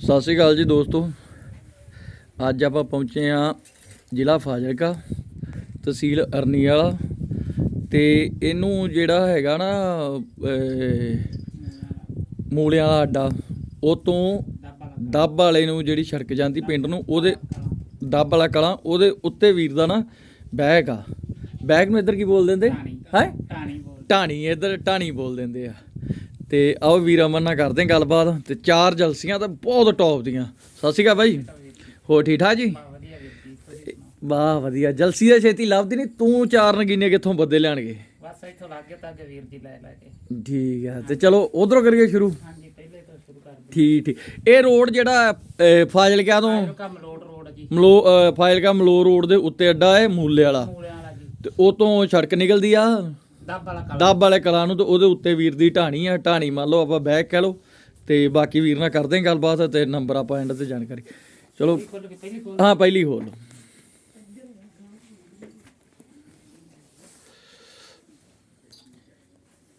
ਸਤਿ ਸ਼੍ਰੀ ਅਕਾਲ ਜੀ ਦੋਸਤੋ। ਅੱਜ ਆਪਾਂ ਪਹੁੰਚੇ ਆ ਜ਼ਿਲ੍ਹਾ ਫਾਜ਼ਿਲਕਾ ਤਹਿਸੀਲ ਅਰਨੀ ਵਾਲਾ। ਤੇ ਇਹਨੂੰ ਜਿਹੜਾ ਹੈਗਾ ਨਾ ਮੂਲਿਆਂ ਵਾਲਾ ਅੱਡਾ ਉਹ ਤੋਂ ਦੱਬ ਵਾਲੇ ਨੂੰ ਜਿਹੜੀ ਸੜਕ ਜਾਂਦੀ ਪਿੰਡ ਨੂੰ ਉਹਦੇ ਦੱਬ ਵਾਲਾ ਕਲਾਂ ਉਹਦੇ ਉੱਤੇ ਵੀਰ ਦਾ ਨਾ ਬੈਗ ਆ। ਬੈਗ ਨੂੰ ਇੱਧਰ ਕੀ ਬੋਲ ਦਿੰਦੇ ਹੈ? ਟਾਣੀ ਬੋਲ ਢਾਣੀ ਇੱਧਰ ਢਾਣੀ ਬੋਲ ਦਿੰਦੇ ਆ। ਤੇ ਆਓ ਵੀਰ ਅਮਨ ਨਾਲ ਕਰਦੇ ਹਾਂ ਗੱਲਬਾਤ। ਤੇ ਚਾਰ ਜਲਸੀਆਂ ਤਾਂ ਬਹੁਤ ਟੌਪ ਦੀਆਂ। ਸਤਿ ਸ਼੍ਰੀ ਅਕਾਲ ਬਾਈ। ਹੋ ਠੀਕ ਠਾਕ ਜੀ? ਵਾਹ ਵਧੀਆ। ਜਲਸੀ ਦਾ ਛੇਤੀ ਲੱਭਦੀ ਨਹੀਂ ਤੂੰ ਚਾਰ ਨਗੀਨੇ ਕਿੱਥੋਂ ਬੱਦੇ ਲੈਣਗੇ? ਬਸ ਇੱਥੋਂ ਲੱਗ ਗਿਆ ਤਾਂ ਅੱਗੇ ਵੀਰ ਜੀ ਲੈ ਲੈ ਕੇ। ਠੀਕ ਆ ਤੇ ਚਲੋ ਉਧਰੋਂ ਕਰੀਏ ਸ਼ੁਰੂ। ਹਾਂਜੀ ਪਹਿਲੇ ਤੋਂ ਸ਼ੁਰੂ ਕਰ ਦਿਓ। ਠੀਕ ਠੀਕ। ਇਹ ਰੋਡ ਜਿਹੜਾ ਫਾਜ਼ਿਲਕਾ ਤੋਂ? ਲੋਡ ਰੋਡ ਜੀ। ਮਲੋ ਫਾਜ਼ਿਲਕਾ ਮਲੋ ਰੋਡ ਦੇ ਉੱਤੇ ਅੱਡਾ ਹੈ ਮੂਲੇ ਵਾਲਾ। ਮੂਲਿਆਂ ਵਾਲਾ ਜੀ। ਤੇ ਉਹ ਤੋਂ ਸੜਕ ਨਿਕਲਦੀ ਆ। ਦੱਬ ਵਾਲਾ ਕਾਲਾ। ਦੱਬ ਵਾਲੇ ਕਲਾਂ ਨੂੰ ਤੇ ਉਹਦੇ ਉੱਤੇ ਵੀਰ ਦੀ ਢਾਣੀ ਆ ਢਾਣੀ ਮੰਨ ਲਓ ਆਪਾਂ ਬੈਕ ਕਹਿ ਲਓ ਤੇ ਬਾਕੀ ਵੀਰ ਨਾਲ ਕਰਦੇ ਹਾਂ ਗੱਲਬਾਤ ਤੇ ਨੰਬਰ ਆਪਾਂ ਐਂਡ ਤੇ ਜਾਣਕਾਰੀ। ਚਲੋ ਹਾਂ ਪਹਿਲੀ ਹੋਲ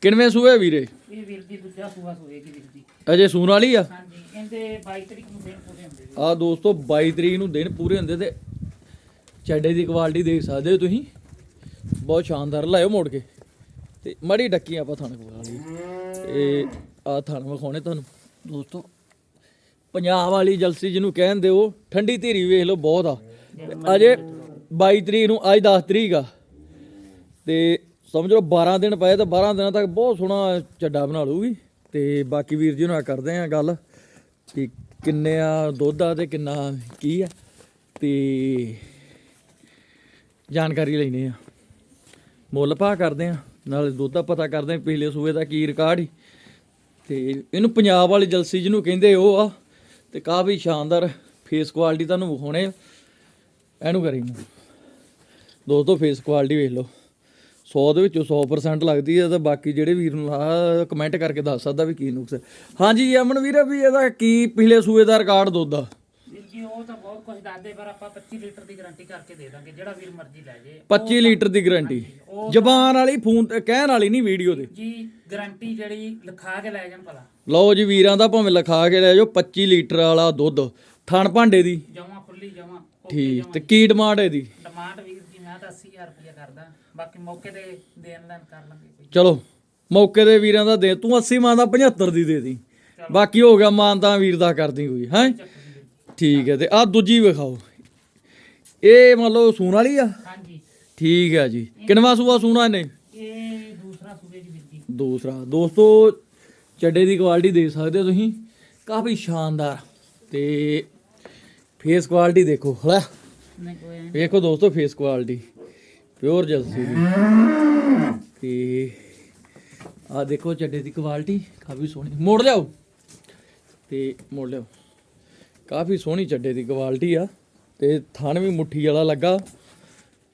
ਕਿੰਨਵੇਂ ਸੂਏ ਵੀਰੇ? ਇਹ ਵੀਰ ਜੀ ਦੂਜਾ ਸੂਆ ਸੂਏਗੀ ਵੀਰ ਜੀ ਅਜੇ ਸੂਣ ਵਾਲੀ ਆ? ਹਾਂਜੀ ਇਹਦੇ 22 ਤਰੀਕ ਨੂੰ ਦਿਨ ਪੂਰੇ ਹੁੰਦੇ ਆ ਦੋਸਤੋ 22 ਤਰੀਕ ਨੂੰ ਦਿਨ ਪੂਰੇ ਹੁੰਦੇ ਤੇ ਚੱਡੇ ਦੀ ਕੁਆਲਿਟੀ ਦੇਖ ਸਕਦੇ ਹੋ ਤੁਸੀਂ। ਬਹੁਤ ਸ਼ਾਨਦਾਰ ਲਾਇਓ ਮੋੜ ਕੇ। ਤੇ ਮੜੀ ਡੱਕੀ ਆਪਾਂ ਥਣ ਕੋਲ ਲਈ ਤੇ ਆ ਥਣ ਵਿਖਾਉਣੇ ਤੁਹਾਨੂੰ। ਦੋਸਤੋ, ਪੰਜਾਬ ਵਾਲੀ ਜਲਸੀ ਜਿਹਨੂੰ ਕਹਿੰਦੇ ਉਹ ਠੰਡੀ ਧੀਰੀ ਵੇਖ ਲਓ, ਬਹੁਤ ਆ। ਅਜੇ 22 ਤਰੀਕ ਨੂੰ, ਅੱਜ 10 ਤਰੀਕ ਆ। ਤੇ ਸਮਝ ਲਓ 12 ਦਿਨ ਪਏ ਤਾਂ 12 ਦਿਨਾਂ ਤੱਕ ਬਹੁਤ ਸੋਹਣਾ ਚੱਡਾ ਬਣਾ ਲੂਗੀ ਤੇ ਬਾਕੀ ਵੀਰ ਜੀ ਨਾਲ ਕਰਦੇ ਆ ਗੱਲ ਕਿ ਕਿੰਨੇ ਆ ਦੁੱਧ ਆ ਤੇ ਕਿੰਨਾ ਕੀ ਆ। ਤੇ ਜਾਣਕਾਰੀ ਲੈਣੇ ਆ। ਮੁੱਲ ਭਾਅ ਕਰਦੇ ਆ। ਨਾਲੇ ਦੁੱਧ ਦਾ ਪਤਾ ਕਰਦੇ ਆ ਪਿਛਲੇ ਸੂਏ ਦਾ ਕੀ ਰਿਕਾਰਡ ਸੀ ਤੇ ਇਹਨੂੰ ਪੰਜਾਬ ਵਾਲੀ ਜਲਸੀ ਜਿਹਨੂੰ ਕਹਿੰਦੇ ਉਹ ਆ, ਤੇ ਕਾਫੀ ਸ਼ਾਨਦਾਰ ਫੇਸ ਕੁਆਲਿਟੀ ਤੁਹਾਨੂੰ ਵਿਖਾਉਣੇ ਆ। ਇਹਨੂੰ ਕਰੀ ਮੈਂ ਦੋਸਤੋ ਫੇਸ ਕੁਆਲਿਟੀ ਵੇਖ ਲਓ। 100 ਦੇ ਵਿੱਚੋਂ 100% ਲੱਗਦੀ ਹੈ ਤਾਂ ਬਾਕੀ ਜਿਹੜੇ ਵੀਰ ਨੂੰ ਆ ਕਮੈਂਟ ਕਰਕੇ ਦੱਸ ਸਕਦਾ ਵੀ ਕੀ ਨੁਕਸ ਹਾਂਜੀ ਅਮਨ ਵੀਰ ਵੀ ਇਹਦਾ ਕੀ ਪਿਛਲੇ ਸੂਏ ਦਾ ਰਿਕਾਰਡ ਦੁੱਧ ਦਾ ਵੀਰ ਜੀ ਉਹ ਤਾਂ ਬਹੁਤ ਕੁਝ ਦੱਸਦੇ ਪਰ ਆਪਾਂ 25 ਲੀਟਰ ਦੀ ਗਾਰੰਟੀ ਕਰਕੇ ਦੇ ਦਾਂਗੇ ਜਿਹੜਾ ਵੀਰ ਮਰਜ਼ੀ ਲੈ ਜੇ। 25 ਲੀਟਰ ਦੀ ਗਾਰੰਟੀ। ਜ਼ਬਾਨ ਵਾਲੀ ਫੋਨ ਤੇ ਕਹਿਣ ਵਾਲੀ ਨਹੀਂ ਵੀਡੀਓ ਦੇ ਜੀ ਗਾਰੰਟੀ ਜਿਹੜੀ ਲਿਖਾ ਕੇ ਲੈ ਜਾਣ ਭਲਾ। ਲਓ ਜੀ ਵੀਰਾਂ ਦਾ ਭਾਵੇਂ ਲਿਖਾ ਕੇ ਲੈ ਜਾਓ 25 ਲੀਟਰ ਵਾਲਾ ਦੁੱਧ ਥਣ ਭਾਂਡੇ ਦੀ। ਜਮਾ ਖੁੱਲੀ ਜਮਾ ਠੀਕ ਤੇ ਕੀ ਡਿਮਾਂਡ ਹੈ ਇਹਦੀ? ਡਿਮਾਂਡ ਵੀਰ ਜੀ ਮੈਂ ਤਾਂ 80000 ਰੁਪਏ ਕਰਦਾ। ਬਾਕੀ ਮੌਕੇ ਤੇ ਦੇਣ ਲੈਣ ਕਰ ਲਾਂਗੇ ਕੋਈ। ਚਲੋ ਮੌਕੇ ਦੇ ਵੀਰਾਂ ਦਾ ਦੇ ਤੂੰ 80 ਮਾਨ ਦਾ 75 ਦੀ ਦੇ ਦੀ। ਬਾਕੀ ਹੋ ਗਿਆ ਮਾਨ ਤਾਂ ਵੀਰ ਦਾ ਕਰਦੀ ਕੋਈ ਹੈ? ਠੀਕ ਹੈ ਤੇ ਆ ਦੂਜੀ ਵਿਖਾਓ। ਇਹ ਮੰਨ ਲਓ ਸੂਣ ਵਾਲੀ ਆ? ਹਾਂਜੀ। ਠੀਕ ਹੈ ਜੀ। ਕਿੰਨਵਾ ਸੂਆ ਸੂਣਾ ਇਹਨੇ? ਇਹ ਦੂਸਰਾ ਸੂਬੇ ਵੀਰ ਜੀ ਦੂਸਰਾ। ਦੋਸਤੋ ਚੱਡੇ ਦੀ ਕੁਆਲਿਟੀ ਦੇਖ ਸਕਦੇ ਹੋ ਤੁਸੀਂ। ਕਾਫੀ ਸ਼ਾਨਦਾਰ। ਤੇ ਫੇਸ ਕੁਆਲਿਟੀ ਦੇਖੋ ਹਲਾ ਨਹੀਂ ਕੋਈ ਐਂ। ਵੇਖੋ ਦੋਸਤੋ ਫੇਸ ਕੁਆਲਿਟੀ ਪਿਓਰ ਜਲਸੀ ਦੀ। ਤੇ ਆ ਦੇਖੋ ਚੱਡੇ ਦੀ ਕੁਆਲਿਟੀ ਕਾਫੀ ਸੋਹਣੀ। ਮੋੜ ਲਿਆਓ। ਤੇ ਮੋੜ ਲਿਆਓ। ਕਾਫੀ ਸੋਹਣੀ ਚੱਡੇ ਦੀ ਕੁਆਲਿਟੀ ਆ ਤੇ ਥਣ ਵੀ ਮੁੱਠੀ ਵਾਲਾ ਲੱਗਾ।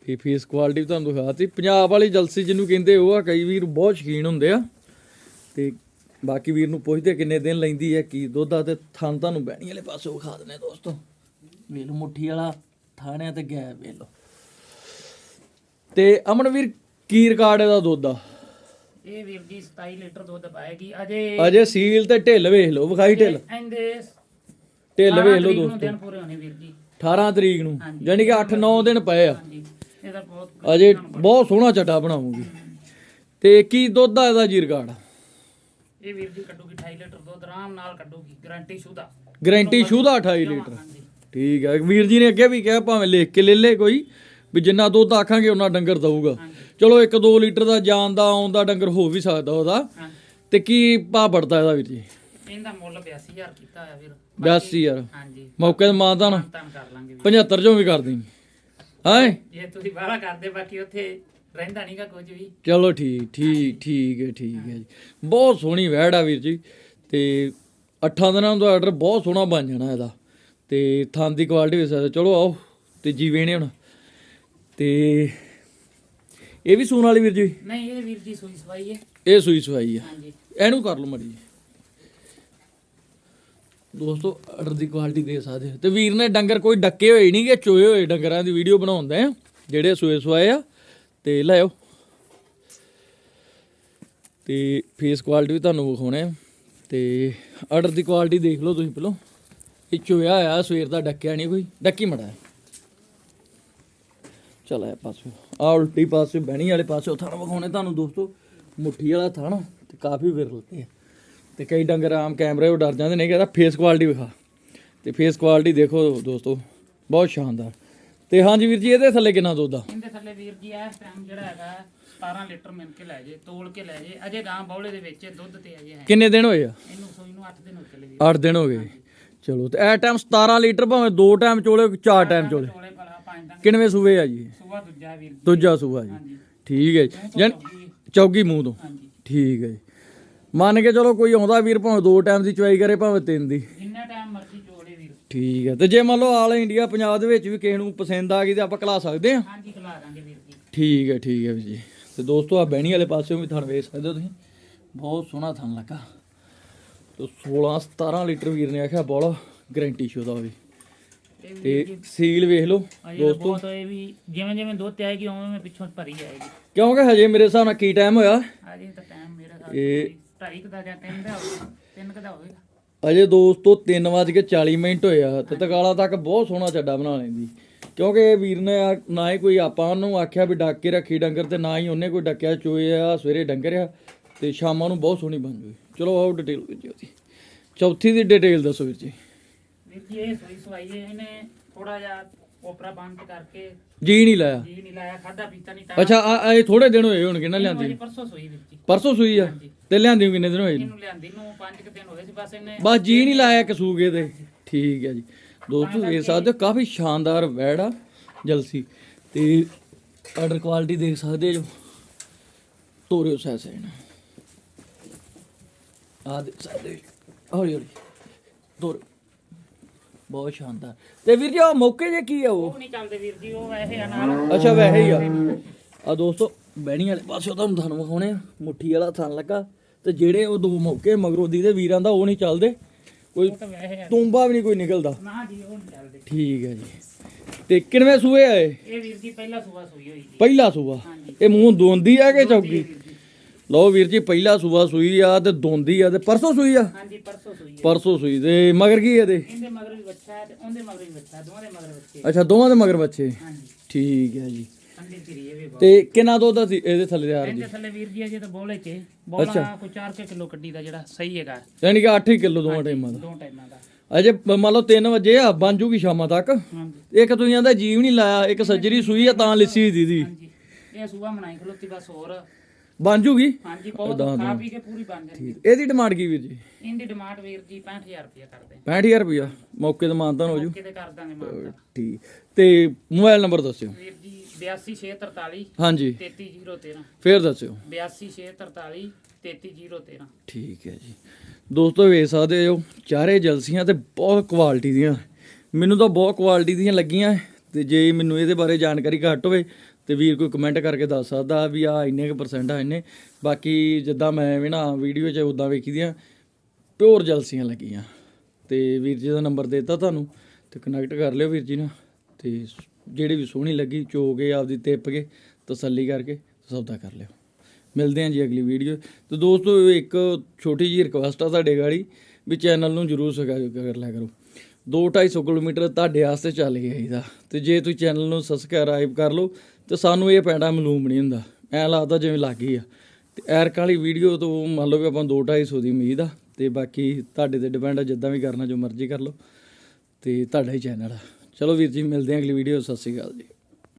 ਤੇ ਫੇਸ ਕੁਆਲਿਟੀ ਤੁਹਾਨੂੰ ਦਿਖਾਤੀ ਪੰਜਾਬ ਵਾਲੀ ਜਲਸੀ ਜਿਹਨੂੰ ਕਹਿੰਦੇ ਉਹ ਆ ਕਈ ਵੀਰ ਬਹੁਤ ਸ਼ੌਕੀਨ ਹੁੰਦੇ ਆ। ਤੇ ਬਾਕੀ ਵੀਰ ਨੂੰ ਪੁੱਛਦੇ ਕਿੰਨੇ ਦਿਨ ਲੈਂਦੀ ਹੈ ਕੀ ਦੁੱਧ ਆ ਤੇ ਥਣ ਤੁਹਾਨੂੰ ਬਹਿਣੀ ਵਾਲੇ ਪਾਸੇ ਵਿਖਾ ਦਿੰਦੇ ਦੋਸਤੋ। ਵੇਖ ਲਓ ਮੁੱਠੀ ਵਾਲਾ ਥਾਣਿਆਂ ਤੇ ਗੈਪ ਵੇਖ ਲਓ। ਤੇ ਅਮਨ ਵੀਰ ਕੀ ਰਿਕਾਰਡ ਇਹਦਾ ਦੁੱਧ ਦਾ? ਇਹ ਵੀਰ ਜੀ 27 ਲੀਟਰ ਦੁੱਧ ਪਾਏਗੀ। ਅਜੇ ਅਜੇ ਸੀਲ ਤੇ ਢਿੱਲ ਵੇਖ ਲਓ ਵਿਖਾਈ ਢਿੱਲ। ਇਹਦੇ ਢਿੱਲ ਵੇਖ ਲਓ ਦੋਸਤੋ। ਦਿਨ ਪੂਰੇ ਹੋਣੇ ਵੀਰ ਜੀ। 18 ਤਰੀਕ ਨੂੰ ਯਾਨੀ ਕਿ 8-9 ਦਿਨ ਪਏ ਆ। ਹਾਂਜੀ ਇਹਦਾ ਬਹੁਤ ਅਜੇ ਬਹੁਤ ਸੋਹਣਾ ਚੱਡਾ ਬਣਾਉਂਗੀ। ਤੇ ਕੀ ਦੁੱਧ ਆ ਇਹਦਾ ਜੀ ਰਿਕਾਰਡ ਇਹ ਵੀਰ ਜੀ ਕੱਢੂਗੀ 28 ਲੀਟਰ ਦੁੱਧ ਆਰਾਮ ਨਾਲ ਕੱਢੂਗੀ ਗਾਰੰਟੀ ਸ਼ੁਦਾ। ਗਾਰੰਟੀ ਸ਼ੁਦਾ 28 ਲੀਟਰ। ਹਾਂਜੀ। ਠੀਕ ਹੈ ਵੀਰ ਜੀ ਨੇ ਅੱਗੇ ਵੀ ਕਿਹਾ ਭਾਵੇਂ ਲਿਖ ਕੇ ਲੈ ਲੈ ਕੋਈ ਵੀ ਜਿੰਨਾ ਦੁੱਧ ਆਖਾਂਗੇ ਉਹਨਾਂ ਡੰਗਰ ਦਊਗਾ। ਚਲੋ 1-2 ਲੀਟਰ ਦਾ ਜਾਨ ਦਾ ਆਉਣ ਦਾ ਡੰਗਰ ਹੋ ਵੀ ਸਕਦਾ ਉਹਦਾ। ਤੇ ਕੀ ਭਾਅ ਪੜਦਾ ਇਹਦਾ ਵੀਰ ਜੀ? ਇਹਦਾ ਮੁੱਲ 82000 ਕੀਤਾ ਹੋਇਆ ਵੀਰ। 82 ਯਾਰ ਹਾਂਜੀ। ਮੌਕੇ ਤੇ ਮਾਤਾ ਨਾ ਤਾਂ ਕਰ ਲਾਂਗੇ ਵੀਰ। 75 ਚੋਂ ਵੀ ਕਰ ਦੇਂਗੇ ਹਾਂ? ਜੇ ਤੁਸੀਂ ਬਾਹਲਾ ਕਰਦੇ ਬਾਕੀ ਉੱਥੇ ਰਹਿੰਦਾ ਨਹੀਂਗਾ ਕੁਝ ਵੀ। ਚਲੋ ਠੀਕ ਠੀਕ ਠੀਕ ਹੈ ਠੀਕ ਹੈ ਜੀ। ਬਹੁਤ ਸੋਹਣੀ ਵੈੜ ਆ ਵੀਰ ਜੀ। ਤੇ ਅੱਠਾਂ ਦਿਨਾਂ ਦਾ ਆਰਡਰ ਬਹੁਤ ਸੋਹਣਾ ਬਣ ਜਾਣਾ ਇਹਦਾ। ਤੇ ਥਾਂ ਦੀ ਕੁਆਲਿਟੀ ਵੀ ਸਕਦਾ ਚਲੋ ਆਓ ਤੇ ਜੀ ਵੇਣੇ ਹੁਣ। ਤੇ ਇਹ ਵੀ ਸੂਣ ਵਾਲੀ ਵੀਰ ਜੀ? ਨਹੀਂ ਇਹ ਵੀਰ ਜੀ ਸੂਈ ਸਵਾਈ ਹੈ। ਇਹ ਸੂਈ ਸਵਾਈ ਆ। ਹਾਂਜੀ। ਇਹਨੂੰ ਕਰ ਲਓ ਮੜੀ ਦੋਸਤੋ ਆਰਡਰ ਦੀ ਕੁਆਲਿਟੀ ਦੇ ਸਕਦੇ ਹੋ। ਤੇ ਵੀਰ ਨੇ ਡੰਗਰ ਕੋਈ ਡੱਕੇ ਹੋਏ ਨਹੀਂ ਕਿ ਚੋਏ ਹੋਏ ਡੰਗਰਾਂ ਦੀ ਵੀਡੀਓ ਬਣਾਉਂਦੇ ਆ, ਜਿਹੜੇ ਸੋਏ ਸਵਾਏ ਆ। ਤੇ ਲਿਆਓ। ਤੇ ਫੇਸ ਕੁਆਲਿਟੀ ਵੀ ਤੁਹਾਨੂੰ ਵਿਖਾਉਣੇ ਆ। ਤੇ ਆਰਡਰ ਦੀ ਕੁਆਲਿਟੀ ਦੇਖ ਲਓ ਤੁਸੀਂ ਪਹਿਲਾਂ। ਇਹ ਚੋਇਆ ਆ ਸਵੇਰ ਦਾ ਡੱਕਿਆ ਨਹੀਂ ਕੋਈ। ਡੱਕੀ ਮੜਾ। ਚਲ ਆ ਪਾਸੇ ਆ ਉਲਟੀ ਪਾਸੇ, ਬਹਿਣੀ ਵਾਲੇ ਪਾਸੇ ਥਣ ਵਿਖਾਉਣੇ ਤੁਹਾਨੂੰ ਦੋਸਤੋ। ਮੁੱਠੀ ਵਾਲਾ ਥਣ, ਤੇ ਕਾਫੀ ਵਿਰਲਤੇ ਆ। ਤੇ ਕਈ ਡੰਗਰ ਆਮ ਕੈਮਰੇ ਉਹ ਡਰ ਜਾਂਦੇ ਨੇ ਕਹਿੰਦਾ ਫੇਸ ਕੁਆਲਿਟੀ ਵਿਖਾ। ਤੇ ਫੇਸ ਕੁਆਲਿਟੀ ਦੇਖੋ ਦੋਸਤੋ ਬਹੁਤ ਸ਼ਾਨਦਾਰ। ਤੇ ਹਾਂਜੀ ਵੀਰ ਜੀ ਇਹਦੇ ਥੱਲੇ ਕਿੰਨਾ ਦੁੱਧ ਆ? ਇਹਦੇ ਥੱਲੇ ਵੀਰ ਜੀ ਇਸ ਟਾਈਮ ਜਿਹੜਾ ਹੈਗਾ 17 ਲੀਟਰ ਮਿਲ ਕੇ ਲੈ ਜੇ ਤੋਲ ਕੇ ਲੈ ਜੇ ਅਜੇ ਗਾਂ ਬੌਲੇ ਦੇ ਵਿੱਚ ਦੁੱਧ ਤੇ ਅਜੇ ਹੈ। ਕਿੰਨੇ ਦਿਨ ਹੋਏ ਆ? ਇਹਨੂੰ ਸੋਈ ਨੂੰ 8 ਦਿਨ ਹੋ ਚੱਲੇ ਵੀਰ। 8 ਦਿਨ ਹੋ ਗਏ। ਚਲੋ ਤੇ ਇਹ ਟਾਈਮ 17 ਲੀਟਰ ਭਾਵੇਂ ਦੋ ਟਾਈਮ ਚੋਲੇ ਚਾਰ ਟਾਈਮ ਚੋਲੇ। ਕਿੰਨਵੇਂ ਸੂਵੇ ਆ ਜੀ? ਸੂਆ ਦੂਜਾ ਵੀਰ ਜੀ। ਦੂਜਾ ਸੂਆ ਜੀ। ਠੀਕ ਹੈ ਜੀ। ਚੌਗੀ, ਮੂੰਹ ਤੋਂ। ਠੀਕ ਹੈ ਜੀ। ਮੰਨ ਕੇ ਚਲੋ ਕੋਈ ਆਉਂਦਾ ਵੀਰ ਭਾਵੇਂ ਦੋ ਟਾਈਮ ਦੀ ਚੁਆਈ ਕਰੇ ਭਾਵੇਂ ਤਿੰਨ ਦੀ। ਜਿੰਨਾ ਟਾਈਮ ਮਰਜ਼ੀ ਜੋੜੇ ਵੀਰ। ਠੀਕ ਹੈ ਤੇ ਜੇ ਮੰਨ ਲਓ ਆਲ ਇੰਡੀਆ ਪੰਜਾਬ ਦੇ ਵਿੱਚ ਵੀ ਕਿਸੇ ਨੂੰ ਪਸੰਦ ਆ ਗਈ ਤੇ ਆਪਾਂ ਕਲਾ ਸਕਦੇ ਆ? ਹਾਂਜੀ ਖਿਲਾ ਦਾਂਗੇ ਵੀਰ ਜੀ। ਠੀਕ ਹੈ ਠੀਕ ਹੈ ਵੀਰ ਜੀ। ਤੇ ਦੋਸਤੋ ਆ ਬਹਿਣੀ ਵਾਲੇ ਪਾਸਿਓਂ ਵੀ ਥਣ ਵੇਖ ਸਕਦੇ ਹੋ ਤੁਸੀਂ। ਬਹੁਤ ਸੋਹਣਾ ਥਣ ਲੱਗਾ। ਤੇ 16 17 ਲੀਟਰ ਵੀਰ ਨੇ ਆਖਿਆ ਬੋਲਾ ਗਰੰਟੀ ਸ਼ੋ ਦਾ ਇਹ ਵੀ ਤੇ ਸੀਲ ਵੇਖ ਲਓ ਅਜੇ ਤਾਂ ਬਹੁਤ ਇਹ ਵੀ ਜਿਵੇਂ ਜਿਵੇਂ ਦੁੱਧ ਆਏਗੀ ਉਵੇਂ ਉਵੇਂ ਪਿੱਛੋਂ ਭਰੀ ਜਾਏਗੀ ਕਿਉਂਕਿ ਹਜੇ ਮੇਰੇ ਹਿਸਾਬ ਨਾਲ ਕੀ ਟਾਈਮ ਹੋਇਆ? ਅਜੇ ਤਾਂ ਟਾਈਮ ਮੇਰਾ ਖਿਆਲ ਇਹ- ਢਾਈ ਕੁ ਦਾ ਜਾਂ ਤਿੰਨ ਦਾ ਹੋਵੇਗਾ ਤਿੰਨ ਕੁ ਦਾ ਹੋਵੇਗਾ। ਅਜੇ ਦੋਸਤੋ 3:40 ਮਿੰਟ ਹੋਏ ਆ ਤੇ ਤਕਾਲਾ ਤੱਕ ਬਹੁਤ ਸੋਹਣਾ ਚੱਡਾ ਬਣਾ ਲੈਂਦੀ। ਕਿਉਂਕਿ ਇਹ ਵੀਰ ਨੇ ਨਾ ਹੀ ਕੋਈ ਆਪਾਂ ਉਹਨੂੰ ਆਖਿਆ ਵੀ ਡੱਕ ਕੇ ਰੱਖੀ ਡੰਗਰ ਤੇ ਨਾ ਹੀ ਉਹਨੇ ਕੋਈ ਡੱਕਿਆ ਚੋਏ ਆ ਸਵੇਰੇ ਡੰਗਰ ਆ ਤੇ ਸ਼ਾਮਾਂ ਨੂੰ ਬਹੁਤ ਸੋਹਣੀ ਬਣ ਜੂਗੀ ਚਲੋ ਆਓ ਡਿਟੇਲ ਵਿੱਚ ਜੀ ਉਹਦੀ। ਚੌਥੀ ਦੀ ਡਿਟੇਲ ਦੱਸੋ ਵੀਰ ਜੀ। ਵੀਰ ਜੀ ਇਹ ਸੋਈ ਸਵਾਈ ਇਹਨੇ ਥੋੜਾ ਜਿਹਾ ਕੋਪਰਾ ਬੰਦ ਕਰਕੇ ਜੀ ਨਹੀਂ ਲਾਇਆ। ਜੀ ਨਹੀਂ ਲਾਇਆ ਖਾਦਾ ਪੀਤਾ ਨਹੀਂ ਤਾਂ। ਅੱਛਾ ਆ ਆ ਇਹ ਥੋੜੇ ਦਿਨ ਹੋਏ ਹੋਣਗੇ ਨਾ ਲਿਆਂਦੀ ਪਰਸੋਂ ਸੋਈ ਜੀ ਪਰਸੋਂ ਸੂਈ ਆ। ਤੇ ਲਿਆਂਦੀ ਨੂੰ ਕਿੰਨੇ ਦਿਨ ਹੋਏ ਇਹਨੂੰ ਲਿਆਂਦੀ ਨੂੰ ਪੰਜ ਕੁ ਦਿਨ ਹੋਏ ਸੀ ਬਸ ਇਹਨੇ ਬਸ ਜੀ ਨਹੀਂ ਲਾਇਆ ਕਸੂਗੇ ਤੇ ਠੀਕ ਹੈ ਜੀ। ਦੋਸਤੋ ਦੇਖ ਸਕਦੇ ਹੋ ਕਾਫੀ ਸ਼ਾਨਦਾਰ ਵੈੜ ਆ ਜਲਸੀ। ਤੇ ਆਰਡਰ ਕੁਆਲਿਟੀ ਦੇਖ ਸਕਦੇ ਜੋ। ਤੋਰਿਓ ਸੈਸੇ ਆ ਦੇਖ ਸਕਦੇ। ਹੌਲੀ ਹੌਲੀ। ਤੋਰ ਬਹੁਤ ਸ਼ਾਨਦਾਰ ਤੇ ਵੀਰ ਜੀ ਉਹ ਮੌਕੇ ਜੇ ਕੀ ਆ ਉਹ? ਉਹ ਨਹੀਂ ਚੱਲਦੇ ਵੀਰ ਜੀ ਉਹ ਵੈਸੇ ਆ। ਨਾਲ ਅੱਛਾ ਵੈਸੇ ਹੀ ਆ। ਆ ਦੋਸਤੋ ਬਹਿਣੀ ਵਾਲੇ ਪਾਸੇ ਤੁਹਾਨੂੰ ਤੁਹਾਨੂੰ ਵਿਖਾਉਣੇ ਆ। ਮੁੱਠੀ ਵਾਲਾ ਥਣ ਲੱਗਾ। ਤੇ ਜਿਹੜੇ ਉਹ ਦੋ ਮੌਕੇ ਮਗਰੋਂ ਦੀ ਦੇ ਵੀਰਾਂ ਦਾ ਉਹ ਨਹੀਂ ਚੱਲਦੇ। ਕੋਈ ਉਹ ਤਾਂ ਵੈਸੇ ਆ। ਤੁੰਬਾ ਵੀ ਨਹੀਂ ਕੋਈ ਨਿਕਲਦਾ। ਨਾ ਜੀ ਉਹ ਨਹੀਂ ਚੱਲਦੇ। ਠੀਕ ਹੈ ਜੀ। ਤੇ ਕਿੰਨਵੇਂ ਸੂਏ ਆਏ ਇਹ? ਵੀਰ ਜੀ ਪਹਿਲਾ ਸੂਆ ਸੂਈ ਹੋਈ ਜੀ ਪਹਿਲਾ ਸੂਆ। ਇਹ ਮੂੰਹ ਦੋਂਦੀ ਆ ਕਿ ਜੀ। ਲਓ ਵੀਰ ਜੀ ਪਹਿਲਾ ਸੂਆ ਸੂਈ ਆ ਤੇ ਦੋਂਦੀ ਆ ਤੇ ਪਰਸੋਂ ਸੂਈ ਆ? ਹਾਂਜੀ ਪਰਸੋਂ ਸੂਈ ਹੈ ਪਰਸੋਂ ਸੂਈ ਤੇ ਮਗਰ ਕੀ ਇਹਦੇ? ਇਹਦੇ ਮਗਰ ਵੀ ਬੱਚਾ ਹੈ ਤੇ ਉਹਦੇ ਮਗਰ ਵੀ ਬੱਚਾ ਹੈ, ਦੋਵਾਂ ਦੇ ਮਗਰ ਬੱਚੇ ਅੱਛਾ ਦੋਵਾਂ ਦੇ ਮਗਰ ਬੱਚੇ? ਹਾਂਜੀ। ਠੀਕ ਹੈ ਜੀ। ਠੰਡੀ ਧੀਰੀ ਇਹ ਵੀ ਬਹੁਤ। ਤੇ ਕਿੰਨਾ ਦੁੱਧ ਆ ਸੀ ਇਹਦੇ ਥੱਲੇ ਯਾਰ ਜੀ? ਇਹਦੇ ਥੱਲੇ ਵੀਰ ਜੀ ਅਜੇ ਤਾਂ ਬੋਲੇ ਚ ਬੋਲਾ ਕੋਈ 4 ਕਿਲੋ ਕੱਢੀ ਦਾ ਜਿਹੜਾ ਸਹੀ ਹੈਗਾ। ਯਾਨੀ ਕਿ 8 ਕਿਲੋ ਦੋਵਾਂ ਟਾਈਮਾਂ ਦਾ। ਦੋ ਟਾਈਮਾਂ ਦਾ। ਅਜੇ ਬ- ਮੰਨ ਲਓ 3 ਵਜੇ ਆ ਬਣ ਜੂਗੀ ਸ਼ਾਮਾਂ ਤੱਕ। ਹਾਂਜੀ। ਇੱਕ ਤੁਸੀਂ ਆਂਦਾ ਜੀਵ ਨਹੀਂ ਲਾਇਆ ਇੱਕ ਸੱਜਰੀ ਸੂਈ ਆ ਤਾਂ ਲਿੱਸੀ ਦੀਦੀ। ਹਾਂਜੀ। ਇਹ ਸੂਆ ਬਣਾਈ ਖਲੋਤੀ ਬਸ ਹੋਰ। ਬਣ ਜੂਗੀ? ਹਾਂਜੀ ਬਹੁਤ ਖਾ ਪੀ ਕੇ ਪੂਰੀ ਬਣ ਜਾਂਦੀ ਇਹਦੀ ਡਿਮਾਂਡ ਕੀ ਵੀਰ ਜੀ? ਇਹਦੀ ਡਿਮਾਂਡ ਵੀਰ ਜੀ 65000 ਰੁਪਏ ਕਰਦੇ 65000 ਰੁਪਇਆ? ਮੌਕੇ ਤੇ ਮਾਨਤਾਨ ਹੋ ਜੂ। ਕਿਤੇ ਕਰ ਦਾਂਗੇ ਮਾਨ ਠੀਕ। ਤੇ ਮੋਬਾਈਲ ਨੰਬਰ ਦੱਸਿਓ। ਵੀਰ ਜੀ 82643 ਹਾਂਜੀ। 33013 ਫੇਰ ਦੱਸਿਓ। 82643 33013 ਠੀਕ ਹੈ ਜੀ। ਦੋਸਤੋ ਵੇਖ ਸਕਦੇ ਹੋ ਚਾਰੇ ਜਲਸੀਆਂ ਤੇ ਬਹੁਤ ਕੁਆਲਿਟੀ ਦੀਆਂ। ਮੈਨੂੰ ਤਾਂ ਬਹੁਤ ਕੁਆਲਿਟੀ ਦੀਆਂ ਲੱਗੀਆਂ। ਤੇ ਜੇ ਮੈਨੂੰ ਇਹਦੇ ਬਾਰੇ ਜਾਣਕਾਰੀ ਘੱਟ ਹੋਵੇ ਤੇ ਵੀਰ ਕੋਈ ਕਮੈਂਟ ਕਰਕੇ ਦੱਸ ਸਕਦਾ ਵੀ ਆ ਇੰਨੇ ਕੁ ਪਰਸੈਂਟ ਆ ਇੰਨੇ। ਬਾਕੀ ਜਿੱਦਾਂ ਮੈਂ ਵੀ ਨਾ ਵੀਡੀਓ 'ਚ ਉਦਾਂ ਵੇਖੀ ਦੀਆਂ ਪਿਓਰ ਜਲਸੀਆਂ ਲੱਗੀਆਂ। ਤੇ ਵੀਰ ਜੀ ਦਾ ਨੰਬਰ ਦਿੱਤਾ ਤੁਹਾਨੂੰ, ਤੇ ਕਨੈਕਟ ਕਰ ਲਿਓ ਵੀਰ ਜੀ ਨਾਲ। ਤੇ ਜਿਹੜੀ ਵੀ ਸੋਹਣੀ ਲੱਗੀ ਚੋ ਕੇ ਆਪਦੀ ਤਿੱਪ ਕੇ ਤਸੱਲੀ ਕਰਕੇ ਸੌਦਾ ਕਰ ਲਿਓ। ਮਿਲਦੇ ਹਾਂ ਜੀ ਅਗਲੀ ਵੀਡੀਓ ਤੇ ਦੋਸਤੋ, ਇੱਕ ਛੋਟੀ ਜਿਹੀ ਰਿਕੁਐਸਟ ਆ ਤੁਹਾਡੇ ਗਾੜੀ, ਵੀ ਚੈਨਲ ਨੂੰ ਜਰੂਰ ਸਬਸਕ੍ਰਾਈਬ ਕਰ ਲਿਆ ਕਰੋ। 2-250 ਕਿਲੋਮੀਟਰ ਤੁਹਾਡੇ ਵਾਸਤੇ ਚੱਲ ਗਿਆ ਇਹਦਾ। ਤੇ ਜੇ ਤੁਸੀਂ ਚੈਨਲ ਨੂੰ ਸਬਸਕ੍ਰਾਈਬ ਕਰ ਲਓ ਤੇ ਸਾਨੂੰ ਇਹ ਪੈਂਡਾ ਮਾਲੂਮ ਨਹੀਂ ਹੁੰਦਾ। ਐ ਲੱਗਦਾ ਜਿਵੇਂ ਲੱਗ ਗਈ ਆ। ਤੇ ਐਰਕ ਵਾਲੀ ਵੀਡੀਓ ਤੋਂ ਮੰਨ ਲਓ ਵੀ ਆਪਾਂ 2-250 ਦੀ ਉਮੀਦ ਆ। ਤੇ ਬਾਕੀ ਤੁਹਾਡੇ ਤੇ ਡਿਪੈਂਡ ਆ, ਜਿੱਦਾਂ ਵੀ ਕਰਨਾ ਜੋ ਮਰਜ਼ੀ ਕਰ ਲਓ। ਤੇ ਤੁਹਾਡਾ ਹੀ ਚੈਨਲ ਆ। ਚਲੋ ਵੀਰ ਜੀ, ਮਿਲਦੇ ਹਾਂ ਅਗਲੀ ਵੀਡੀਓ ਸਤਿ ਸ਼੍ਰੀ ਅਕਾਲ ਜੀ।